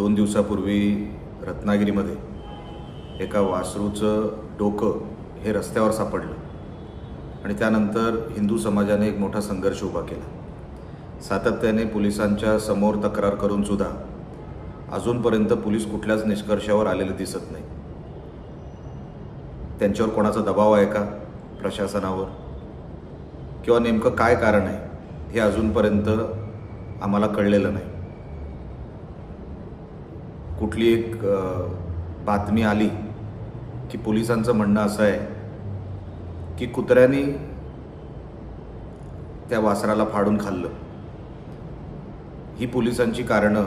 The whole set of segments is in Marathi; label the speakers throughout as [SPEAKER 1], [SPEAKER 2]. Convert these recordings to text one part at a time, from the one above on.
[SPEAKER 1] दोन दिवसापूर्वी रत्नागिरीमध्ये एका वासरूचं डोकं हे रस्त्यावर सापडलं. आणि त्यानंतर हिंदू समाजाने एक मोठा संघर्ष उभा केला. सातत्याने पोलिसांच्या समोर तक्रार करूनसुद्धा अजूनपर्यंत पोलीस कुठल्याच निष्कर्षावर आलेले दिसत नाही. त्यांच्यावर कोणाचा दबाव आहे का प्रशासनावर? किंवा नेमकं काय कारण आहे हे अजूनपर्यंत आम्हाला कळलेलं नाही. कुठली एक बातमी आली की पोलिसांचं म्हणणं असं आहे की कुत्र्याने त्या वासराला फाडून खाल्लं. ही पोलिसांची कारणं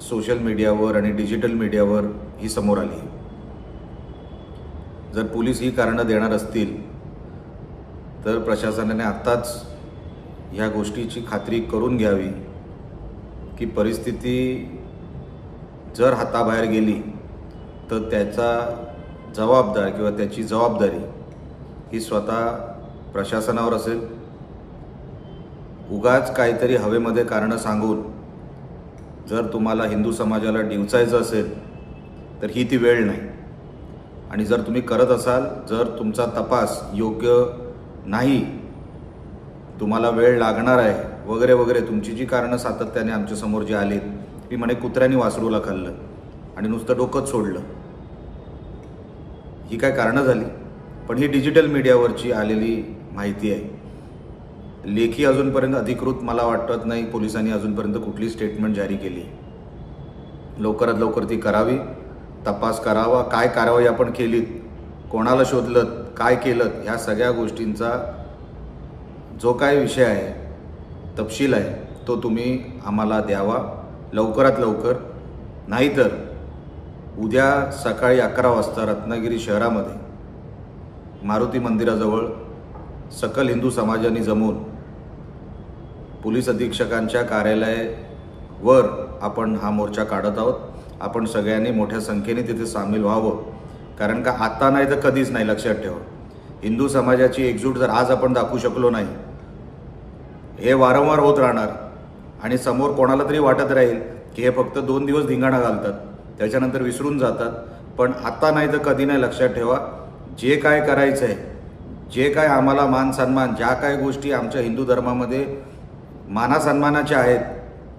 [SPEAKER 1] सोशल मीडियावर आणि डिजिटल मीडियावर ही समोर आली. जर पोलीस ही कारणं देणार असतील तर प्रशासनाने आत्ताच ह्या गोष्टीची खात्री करून घ्यावी की परिस्थिती जर हाताबाहेर गेली तर त्याचा जबाबदार किंवा त्याची जबाबदारी ही स्वतः प्रशासनावर असेल. उगाच काहीतरी हवेमध्ये कारणं सांगून जर तुम्हाला हिंदू समाजाला डिवचायचं असेल तर ही ती वेळ नाही. आणि जर तुम्ही करत असाल जर तुमचा तपास योग्य नाही तुम्हाला वेळ लागणार आहे वगैरे वगैरे तुमची जी कारणं सातत्याने आमच्यासमोर जी आलीत ती म्हणे कुत्र्याने वासरूला खाल्लं आणि नुसतं डोकंच सोडलं. ही काय कारणं झाली? पण ही डिजिटल मीडियावरची आलेली माहिती आहे. लेखी अजूनपर्यंत अधिकृत मला वाटत नाही पोलिसांनी अजूनपर्यंत कुठली स्टेटमेंट जारी केली. लवकरात लवकर ती करावी तपास करावा काय कारवाई आपण केलीत कोणाला शोधलं काय केलं ह्या सगळ्या गोष्टींचा जो काय विषय आहे तपशील आहे तो तुम्ही आम्हाला द्यावा. लवकरात लवकर. नाहीतर उद्या सकाळी अकरा वाजता रत्नागिरी शहरामध्ये मारुती मंदिराजवळ सकल हिंदू समाजाने जमून पोलीस अधीक्षकांच्या कार्यालयावर आपण हा मोर्चा काढत आहोत. आपण सगळ्यांनी मोठ्या संख्येने तिथे सामील व्हावं. कारण का आत्ता नाही तर कधीच नाही लक्षात ठेवा. हिंदू समाजाची एकजूट जर आज आपण दाखवू शकलो नाही हे वारंवार होत राहणार. आणि समोर कोणाला तरी वाटत राहील की हे फक्त दोन दिवस धिंगाणा घालतात त्याच्यानंतर विसरून जातात. पण आता नाही तर कधी नाही लक्षात ठेवा जे काय करायचं आहे जे काय आम्हाला मान सन्मान ज्या काय गोष्टी आमच्या हिंदू धर्मामध्ये मानासन्मानाच्या आहेत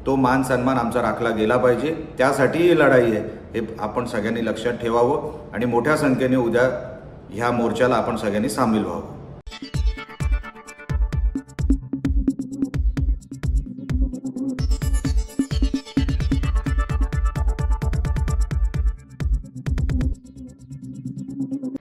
[SPEAKER 1] तो मान सन्मान आमचा राखला गेला पाहिजे. त्यासाठी ही लढाई आहे हे आपण सगळ्यांनी लक्षात ठेवावं आणि मोठ्या संख्येने उद्या ह्या मोर्चाला आपण सगळ्यांनी सामील व्हावं.